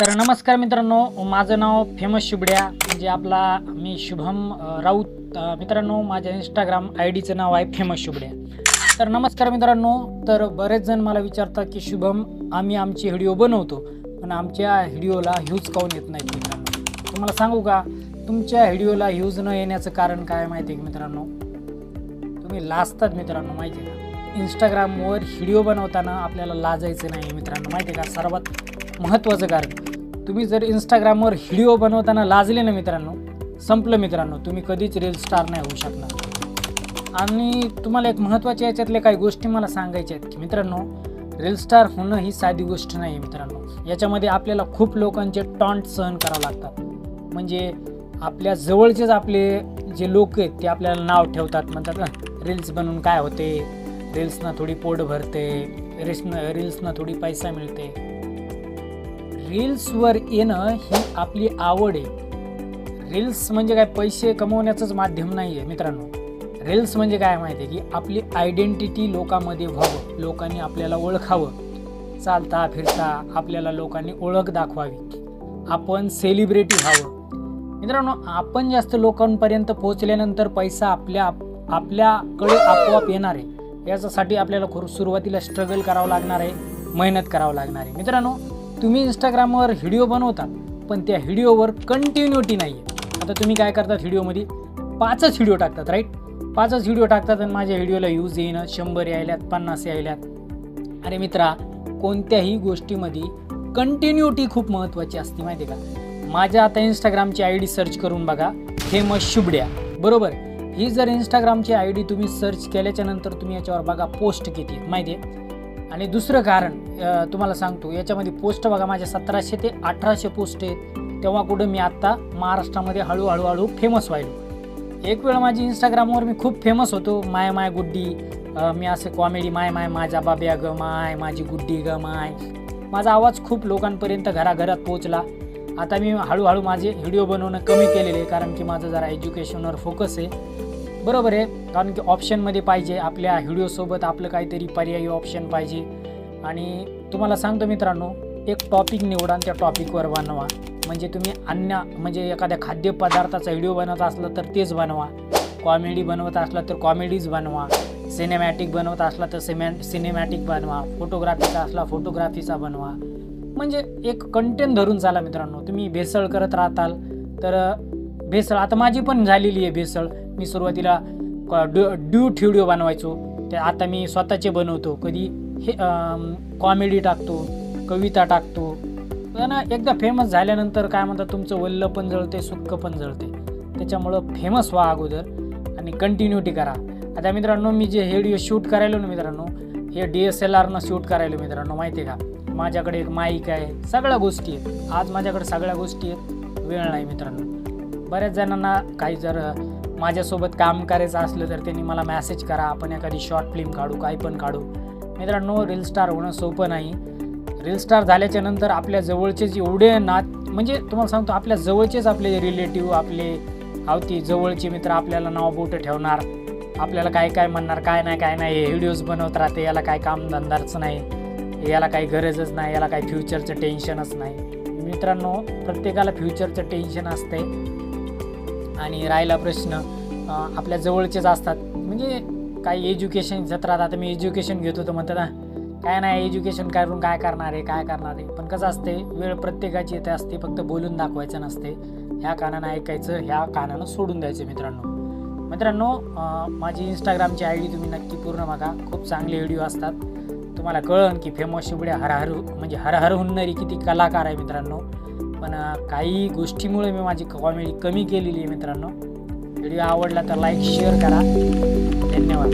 तर नमस्कार मित्रांनो माझं नाव फेमस शुभड्या म्हणजे आपला मी शुभम राऊत. मित्रांनो माझ्या इंस्टाग्राम आय डीचं नाव आहे फेमस शुभड्या. तर नमस्कार मित्रांनो तर बरेच जण मला विचारतात की शुभम आम्ही आमचे व्हिडिओ बनवतो पण आमच्या व्हिडिओला ह्यूज काऊन येत नाहीत मित्रांनो? तुम्हाला सांगू का? तुमच्या व्हिडिओला ह्यूज न येण्याचं कारण काय माहिती आहे मित्रांनो? तुम्ही लाजतात मित्रांनो माहिती आहे का? इंस्टाग्रामवर व्हिडिओ बनवताना आपल्याला लाजायचं नाही मित्रांनो माहिती आहे का? सर्वात महत्त्वाचं कारण. तुम्ही जर इंस्टाग्रामवर व्हिडिओ बनवताना लाजले ना मित्रांनो संपलं मित्रांनो तुम्ही कधीच रील स्टार नाही होऊ शकणार. आणि तुम्हाला एक महत्त्वाच्या याच्यातल्या काही गोष्टी मला सांगायच्या आहेत की मित्रांनो रील स्टार होणं ही साधी गोष्ट नाही आहे मित्रांनो. याच्यामध्ये आपल्याला खूप लोकांचे टॉन्ट सहन करावं लागतात. म्हणजे आपल्या जवळचेच आपले जे लोक आहेत ते आपल्याला नाव ठेवतात म्हणतात ना रील्स बनवून काय होते? रील्सना थोडी पोट भरते रील्सनं रील्सना थोडी पैसा मिळते. रील्सवर येणं ही आपली आवड आहे. रील्स म्हणजे काय? पैसे कमवण्याचंच माध्यम नाही आहे मित्रांनो. रील्स म्हणजे काय माहिती आहे की आपली आयडेंटिटी लोकांमध्ये व्हावं. लोकांनी आपल्याला ओळखावं. चालता फिरता आपल्याला लोकांनी ओळख दाखवावी. आपण सेलिब्रिटी व्हावं. मित्रांनो आपण जास्त लोकांपर्यंत पोहोचल्यानंतर पैसा आपल्या आपल्याकडे आपोआप येणार आहे. याच्यासाठी आपल्याला खू सुरुवातीला स्ट्रगल करावं लागणार आहे मेहनत करावं लागणार आहे. मित्रांनो तुम्ही इंस्टाग्रामवर व्हिडिओ बनवता पण त्या व्हिडिओवर कंटिन्युटी नाही आहे आता तुम्ही काय करतात व्हिडिओमध्ये? पाचच व्हिडिओ टाकतात राईट पाचच व्हिडिओ टाकतात आणि माझ्या व्हिडिओला यूज येईन शंभर यायल्यात पन्नास यायल्यात. अरे मित्रा कोणत्याही गोष्टीमध्ये कंटिन्युटी खूप महत्त्वाची असते माहिती आहे का? माझ्या आता इंस्टाग्रामची आय डी सर्च करून बघा फेमस शुभड्या बरोबर? ही जर इंस्टाग्रामची आय डी तुम्ही सर्च केल्याच्यानंतर तुम्ही याच्यावर बघा पोस्ट किती माहिती आहे आणि दुसरं कारण तुम्हाला सांगतो याच्यामध्ये पोस्ट बघा माझ्या सतराशे ते अठराशे पोस्ट आहेत. तेव्हा कुठं मी आत्ता महाराष्ट्रामध्ये हळूहळू हळू फेमस व्हायलो. एक वेळ माझी इंस्टाग्रामवर मी खूप फेमस होतो. माय माय गुड्डी मी असं कॉमेडी माय माय माझ्या बाब्या ग माय माझी गुड्डी ग माय. माझा आवाज खूप लोकांपर्यंत घराघरात पोचला आता मी हळूहळू माझे व्हिडिओ बनवणं कमी केलेले आहे कारण की माझं जरा एज्युकेशनवर फोकस आहे. बरोबर आहे. कारण की ऑप्शनमध्ये पाहिजे आपल्या व्हिडिओसोबत आपलं काहीतरी पर्यायी ऑप्शन पाहिजे. आणि तुम्हाला सांगतो मित्रांनो एक टॉपिक निवडा आणि त्या टॉपिकवर बनवा. म्हणजे तुम्ही अन्न म्हणजे एखाद्या खाद्यपदार्थाचा व्हिडिओ बनवत असला तर तेच बनवा. कॉमेडी बनवत असला तर कॉमेडीज बनवा. सिनेमॅटिक बनवत असला तर सिमॅ सिनेमॅटिक बनवा. फोटोग्राफीचा असला फोटोग्राफीचा बनवा. म्हणजे एक कंटेंट धरून चाला मित्रांनो. तुम्ही भेसळ करत राहताल तर भेसळ आता माझी पण झालेली आहे भेसळ. मी सुरुवातीला ड्यूट व्हिडिओ बनवायचो. ते आता मी स्वतःचे बनवतो. कधी हे कॉमेडी टाकतो कविता टाकतो. ना एकदा फेमस झाल्यानंतर काय म्हणतात तुमचं वल्ल पण जळते सुक्क पण जळते. त्याच्यामुळं फेमस व्हा अगोदर आणि कंटिन्युटी करा. आता मित्रांनो मी जे हे व्हिडिओ शूट करायलो ना मित्रांनो हे डी एस एल आरनं शूट करायलो मित्रांनो माहिती आहे का? माझ्याकडे एक माईक आहे सगळ्या गोष्टी आहेत. आज माझ्याकडे सगळ्या गोष्टी आहेत वेळ नाही मित्रांनो. बऱ्याच जणांना काही जर माझ्यासोबत काम करायचं असलं तर त्यांनी मला मॅसेज करा. आपण एखादी शॉर्ट फिल्म काढू काही पण काढू. मित्रांनो रील स्टार होणं सोपं नाही. रील स्टार झाल्याच्यानंतर आपल्या जवळचेच एवढे नात म्हणजे तुम्हाला सांगतो आपल्या जवळचेच आपले रिलेटिव्ह आपले आवती जवळचे मित्र आपल्याला नाव बोटं ठेवणार. आपल्याला काय काय म्हणणार काय नाही काय नाही. हे व्हिडिओज बनवत राहते याला काय कामधंदाच नाही. याला काही गरजच नाही याला काही फ्युचरचं टेन्शनच नाही. मित्रांनो प्रत्येकाला फ्युचरचं टेन्शन असते आणि राहिला प्रश्न आपल्या जवळचेच असतात. म्हणजे काही एज्युकेशन क्षेत्रात आता मी एज्युकेशन घेतो तर म्हणतात ना काय नाही एज्युकेशन करून काय करणार आहे काय करणार आहे? पण कसं असते वेळ प्रत्येकाची येते असते फक्त बोलून दाखवायचं नसते. ह्या कानानं ऐकायचं ह्या कानानं सोडून द्यायचं मित्रांनो. मित्रांनो माझी इंस्टाग्रामची आय डी तुम्ही नक्की पूर्ण बघा. खूप चांगले व्हिडिओ असतात. तुम्हाला कळन की फेमस शिवड्या हरहर म्हणजे हरहर हुन्नरी किती कलाकार आहे मित्रांनो. पण काही गोष्टीमुळे मी माझी कॉमेडी कमी केलेली आहे मित्रांनो. व्हिडिओ आवडला तर लाईक शेअर करा. धन्यवाद.